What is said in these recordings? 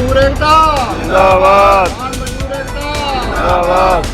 ਏਕਤਾ ਜਿੰਦਾਬਾਦ। ਮਜ਼ਦੂਰ ਏਕਤਾ ਜਿੰਦਾਬਾਦ।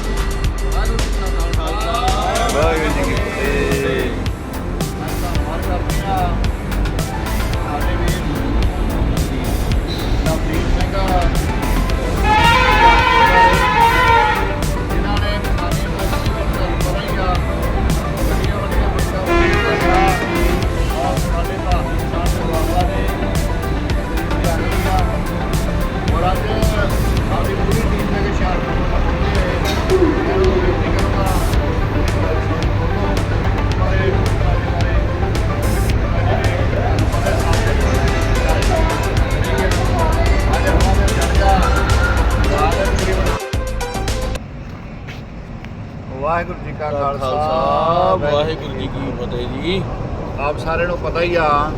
ਵਾਹਿਗੁਰੂ ਜੀ ਕਾ ਖਾਲਸਾ ਵਾਹਿਗੁਰੂ ਜੀ ਕੀ ਫਤਿਹ। ਜੀ। ਆਪ ਸਾਰਿਆਂ ਨੂੰ ਪਤਾ ਹੀ ਆ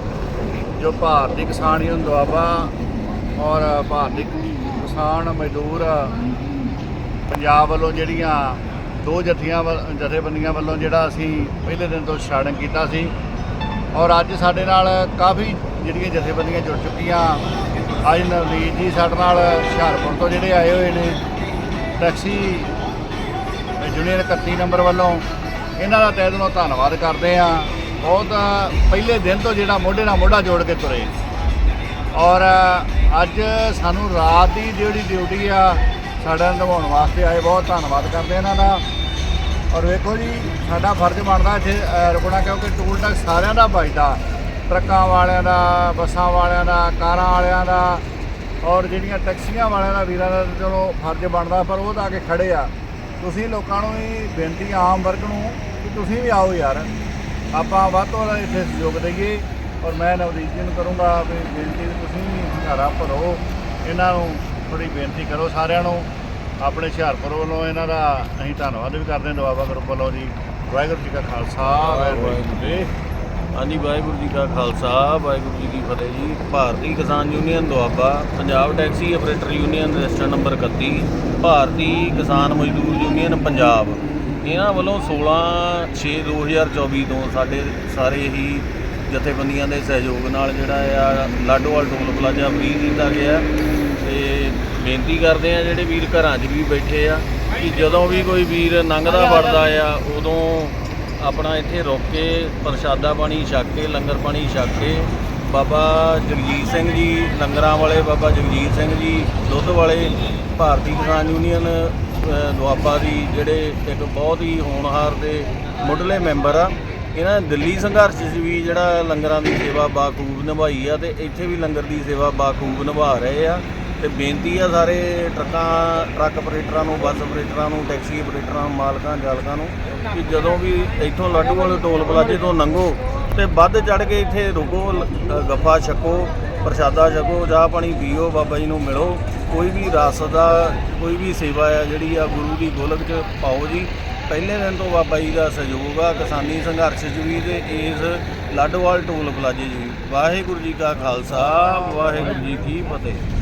ਜੋ ਭਾਰਤੀ ਕਿਸਾਨ ਯੂਨੀਅਨ ਦੁਆਬਾ ਔਰ ਭਾਰਤੀ ਕਿਸਾਨ ਮਜ਼ਦੂਰ ਪੰਜਾਬ ਵੱਲੋਂ ਜਿਹੜੀਆਂ ਦੋ ਜਥੀਆਂ ਜਥੇਬੰਦੀਆਂ ਵੱਲੋਂ ਜਿਹੜਾ ਅਸੀਂ ਪਹਿਲੇ ਦਿਨ ਤੋਂ ਸਟਾਰਟਿੰਗ ਕੀਤਾ ਸੀ ਔਰ ਅੱਜ ਸਾਡੇ ਨਾਲ ਕਾਫੀ ਜਿਹੜੀਆਂ ਜਥੇਬੰਦੀਆਂ ਜੁੜ ਚੁੱਕੀਆਂ। ਅੱਜ ਨਵਨੀਤ ਜੀ ਸਾਡੇ ਨਾਲ ਹੁਸ਼ਿਆਰਪੁਰ ਤੋਂ ਜਿਹੜੇ ਆਏ ਹੋਏ ਨੇ। ਟੈਕਸੀ ਜੂਨੀਅਰ 31 ਨੰਬਰ ਵੱਲੋਂ ਇਹਨਾਂ ਦਾ ਤਹਿ ਦਿਲੋਂ ਧੰਨਵਾਦ ਕਰਦੇ ਆ ਬਹੁਤ ਪਹਿਲੇ ਦਿਨ ਤੋਂ ਜਿਹੜਾ ਮੋਢੇ ਨਾਲ ਮੋਢਾ ਜੋੜ ਕੇ ਤੁਰੇ। ਔਰ ਅੱਜ ਸਾਨੂੰ ਰਾਤ ਦੀ ਜਿਹੜੀ ਡਿਊਟੀ ਆ, ਸਾਡਾ ਨਿਭਾਉਣ ਵਾਸਤੇ ਆਏ। ਬਹੁਤ ਧੰਨਵਾਦ ਕਰਦੇ ਇਹਨਾਂ ਦਾ। ਔਰ ਵੇਖੋ ਜੀ, ਸਾਡਾ ਫਰਜ਼ ਬਣਦਾ ਇੱਥੇ ਰੁਕਣਾ ਕਿਉਂਕਿ ਟੂਲ ਟੈਕਸ ਸਾਰਿਆਂ ਦਾ ਵੱਜਦਾ। ਟਰੱਕਾਂ ਵਾਲਿਆਂ ਦਾ, ਬੱਸਾਂ ਵਾਲਿਆਂ ਦਾ, ਕਾਰਾਂ ਵਾਲਿਆਂ ਦਾ। ਔਰ ਜਿਹੜੀਆਂ ਟੈਕਸੀਆਂ ਵਾਲਿਆਂ ਦਾ, ਵੀਰਾਂ ਦਾ ਚਲੋ ਫਰਜ਼ ਬਣਦਾ, ਪਰ ਉਹ ਤਾਂ ਆ ਕੇ ਖੜੇ ਆ। ਤੁਸੀਂ ਲੋਕਾਂ ਨੂੰ ਵੀ ਬੇਨਤੀ ਆਮ ਵਰਗ ਨੂੰ ਕਿ ਤੁਸੀਂ ਵੀ ਆਓ ਯਾਰ। ਆਪਾਂ ਵੱਧ ਤੋਂ ਵੱਧ ਇੱਥੇ ਸਹਿਯੋਗ ਦਈਏ ਔਰ ਮੈਂ ਨਵਦੀਪ ਜੀ ਨੂੰ ਕਰੂੰਗਾ ਵੀ ਬੇਨਤੀ ਵੀ ਤੁਸੀਂ ਵੀ ਹੰਗਾਰਾ ਭਰੋ। ਇਹਨਾਂ ਨੂੰ ਥੋੜੀ ਬੇਨਤੀ ਕਰੋ ਸਾਰਿਆਂ ਨੂੰ। ਆਪਣੇ ਹੁਸ਼ਿਆਰਪੁਰ ਵੱਲੋਂ ਇਹਨਾਂ ਦਾ ਅਸੀਂ ਧੰਨਵਾਦ ਵੀ ਕਰਦੇ ਹਾਂ। ਦੁਆਬਾ ਗਰੁੱਪ ਵੱਲੋਂ ਜੀ। ਵਾਹਿਗੁਰੂ ਜੀ ਕਾ ਖਾਲਸਾ, ਵਾਹਿਗੁਰੂ ਜੀ ਹਾਂਜੀ ਵਾਹਿਗੁਰੂ ਜੀ ਕਾ ਖਾਲਸਾ ਵਾਹਿਗੁਰੂ ਜੀ ਕੀ ਫਤਿਹ ਜੀ। Bharti Kisan Union Doaba Punjab taxi operator union register number 31 Bharti Kisan Mazdoor Union Punjab. ਇਹਨਾਂ ਵੱਲੋਂ 16 6 2024 ਤੋਂ ਸਾਡੇ ਸਾਰੇ ਹੀ ਜਥੇਬੰਦੀਆਂ ਦੇ ਸਹਿਯੋਗ ਨਾਲ ਜਿਹੜਾ ਆ ਲਾਡੋਵਾਲ ਟੋਲ ਪਲਾਜ਼ਾ ਫ੍ਰੀ ਕੀਤਾ ਗਿਆ। ਤੇ ਬੇਨਤੀ ਕਰਦੇ ਆ ਜਿਹੜੇ ਵੀਰ ਘਰਾਂ 'ਚ ਵੀ ਬੈਠੇ ਆ ਕਿ ਜਦੋਂ ਵੀ ਕੋਈ ਵੀਰ ਲੰਘਦਾ ਵੜਦਾ ਆ ਉਦੋਂ ਆਪਣਾ ਇੱਥੇ ਰੁਕ ਕੇ ਪ੍ਰਸ਼ਾਦਾ ਪਾਣੀ ਛਕ ਕੇ, ਲੰਗਰ ਪਾਣੀ ਛਕ ਕੇ, ਬਾਬਾ ਜਗਜੀਤ ਸਿੰਘ ਜੀ, ਲੰਗਰਾਂ ਵਾਲੇ ਬਾਬਾ ਜਗਜੀਤ ਸਿੰਘ ਜੀ, ਦੁੱਧ ਵਾਲੇ, ਭਾਰਤੀ ਕਿਸਾਨ ਯੂਨੀਅਨ ਦੁਆਬਾ ਦੀ ਜਿਹੜੇ ਇੱਕ ਬਹੁਤ ਹੀ ਹੋਣਹਾਰ ਦੇ ਮੁੱਢਲੇ ਮੈਂਬਰ ਆ, ਇਹਨਾਂ ਨੇ ਦਿੱਲੀ ਸੰਘਰਸ਼ 'ਚ ਵੀ ਜਿਹੜਾ ਲੰਗਰਾਂ ਦੀ ਸੇਵਾ ਬਾਖੂਬ ਨਿਭਾਈ ਆ ਤੇ ਇੱਥੇ ਵੀ ਲੰਗਰ ਦੀ ਸੇਵਾ ਬਾਖੂਬ ਨਿਭਾ ਰਹੇ ਆ। ਤੇ ਬੇਨਤੀ ਆ ਸਾਰੇ ਟਰੱਕਾਂ, ਟਰੱਕ ਆਪਰੇਟਰਾਂ ਨੂੰ, ਬੱਸ ਆਪਰੇਟਰਾਂ ਨੂੰ, ਟੈਕਸੀ ਆਪਰੇਟਰਾਂ, ਮਾਲਕਾਂ, ਚਾਲਕਾਂ ਨੂੰ ਕਿ ਜਦੋਂ ਵੀ ਇੱਥੋਂ ਲੱਡੂਵਾਲ ਟੋਲ ਪਲਾਜ਼ੇ ਤੋਂ ਲੰਘੋ ਤੇ ਵੱਧ ਚੜ ਕੇ ਇੱਥੇ ਰੁਕੋ ਲ- ਗੱਫਾ ਛਕੋ, ਪ੍ਰਸ਼ਾਦਾ ਛਕੋ, ਚਾਹ ਪਾਣੀ ਪੀਓ, ਬਾਬਾ ਜੀ ਨੂੰ ਮਿਲੋ। ਕੋਈ ਵੀ ਰਸ ਦਾ ਕੋਈ ਵੀ ਸੇਵਾ ਆ ਜਿਹੜੀ ਆ ਗੁਰੂ ਦੀ ਗੋਲਕ 'ਚ ਪਾਓ ਜੀ। ਪਹਿਲੇ ਦਿਨ ਤੋਂ ਬਾਬਾ ਜੀ ਦਾ ਸਹਿਯੋਗ ਆ ਕਿਸਾਨੀ ਸੰਘਰਸ਼ 'ਚ ਵੀ ਤੇ ਇਸ ਲਾਡੋਵਾਲ ਟੋਲ ਪਲਾਜ਼ੇ 'ਚ ਵੀ। ਵਾਹਿਗੁਰੂ ਜੀ ਕਾ ਖਾਲਸਾ, ਵਾਹਿਗੁਰੂ ਜੀ ਕੀ ਫਤਿਹ।